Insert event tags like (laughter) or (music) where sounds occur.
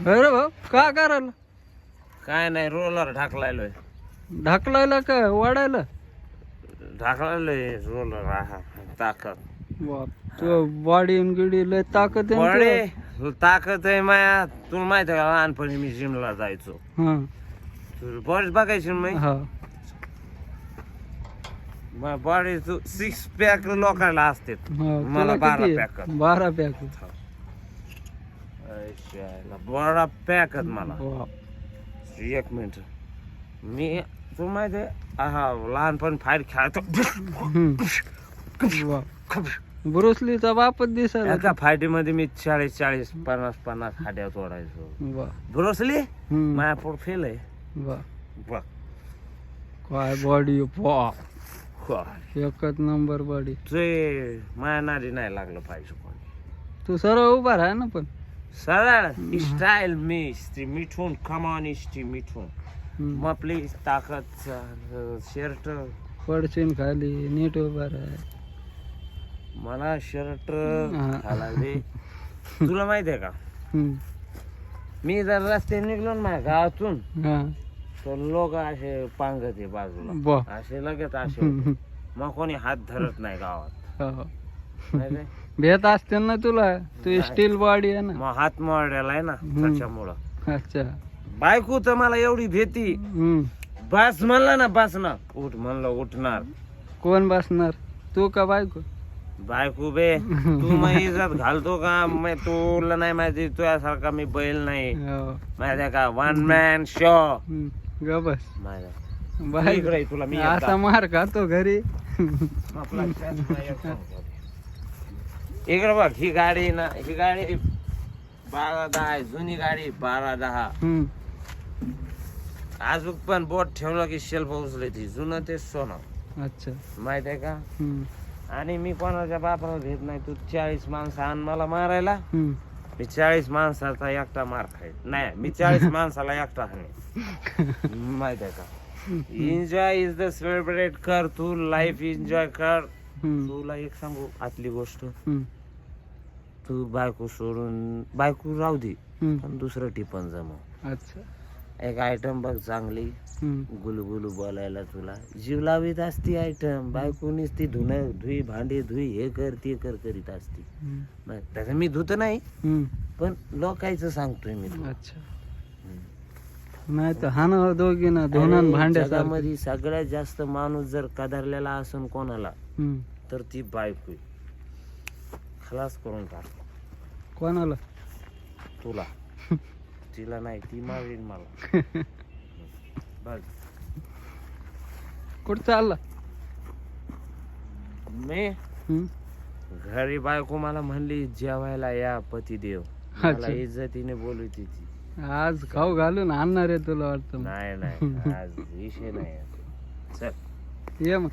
अरे भाऊ का करायला? काय नाही रोलर ढाकलायलोय. ढकलायला का? वाढायला? ढाकलायलोय रोलर हा ताकद. बॉडी गिडी लय ताकद आहे ना ताकद आहे माया. तुला माहिती आहे का लहानपणी मी जिमला जायचो. हा. बॉडी बघायची ना मी हा बॉडी सिक्स पॅक लोकांना असते. हा, मला तुला बारा किती पॅक? बारा पॅक बारा पॅक मला. बाप एक मिनिट. मी तू माहिती हा लहानपणी फायर खेळतो ब्रुसलीचा बापच दिसायला. एका फायटीमध्ये मी चाळीस चाळीस पन्नास पन्नास हाड्या तोडायचो ब्रोसली. माया पोट फेल आहे. बघ काय बॉडी. एकच नंबर बॉडी ते माया नादी नाही लागलं पाहिजे कोणी. तू सरळ उभा राहा ना पण. सरळ स्टाईल मी ती मिठून कमान ती मिठून. मग आपली ताकद शर्ट पडशील खाली नीट उभा मला शर्ट हा. दे (laughs) तुला माहिती आहे का. मी जर रस्ते निघलो ना माझ्या गावातून हा तर लोक असे पांगते बाजूला बा असे लगेच असे. (laughs) मग कोणी हात धरत नाही गावात हो. आहे? (laughs) भेट असते ना तुला. तू स्टील बॉडी आहे ना. मग हात मोडलेला आहे ना. त्याच्यामुळं. अच्छा. बायको तर मला एवढी भीती. हम्म. बस म्हणलं ना बस ना. उठ म्हणलं उठणार. कोण बसणार? तू का बायको? बायको बे तू (laughs) मग इज्जत घालतो का? मी तुला नाही माहिती तुझ्यासारखा मी बैल नाही. हो. आहे का वन मॅन शो हम्म. ग बस. माहिती आहे. बाय. इकडे ये तुला मी असा मार खातो घरी. आपला चष्मा एक सांगतो. इकडे बघ ही गाडी ना ही गाडी बारा दहा आहे जुनी गाडी बारा दहा. हम्म. अजून पण बोट ठेवलं की शेल्फ उचले ती. जुनं ते सोनं. अच्छा. माहीत आहे का? हम्म. आणि मी कोणाच्या बापाला भेट नाही. तू चाळीस माणसं आण मला मारायला. हम्म. मी चाळीस माणसाचा एकटा मार खाईल. नाही मी चाळीस माणसाला एकटा हाणे (laughs) माहीत आहे का? एन्जॉय इज द सेलिब्रेट कर तू. लाईफ एन्जॉय कर. तुला एक सांगू आतली गोष्ट. तू बायको सोडून बायको राहू दे. पण दुसरं टिपण जमव. अच्छा. एक आयटम बघ चांगली. गुलगुलू बोलायला तुला. जीव लावीत असती आयटम बायको नुसती धुन धुई भांडी धुई हे कर ते कर करीत असती. त्याचं मी धुत नाही. पण लोकायचं सांगतोय मी. अच्छा. नाही तर हा ना दोघी ना धोना अरे, भांड्या जगामध्ये सगळ्यात जास्त माणूस जर कदरलेला असून कोणाला तर ती बायको. खलास करून टाक. कोणाला? तुला. (laughs) तिला नाही ती मावेल मला. (laughs) बघ. कुठं चालला? मी? हम्म. घरी बायको मला म्हणली जेवायला या पतिदेव. मला अच्छा. इज्जतीने बोलत ती. आज खाऊ घालून आणणार आहे तुला वाटतं नाही नाही आज विषय नाही चल. ये मग.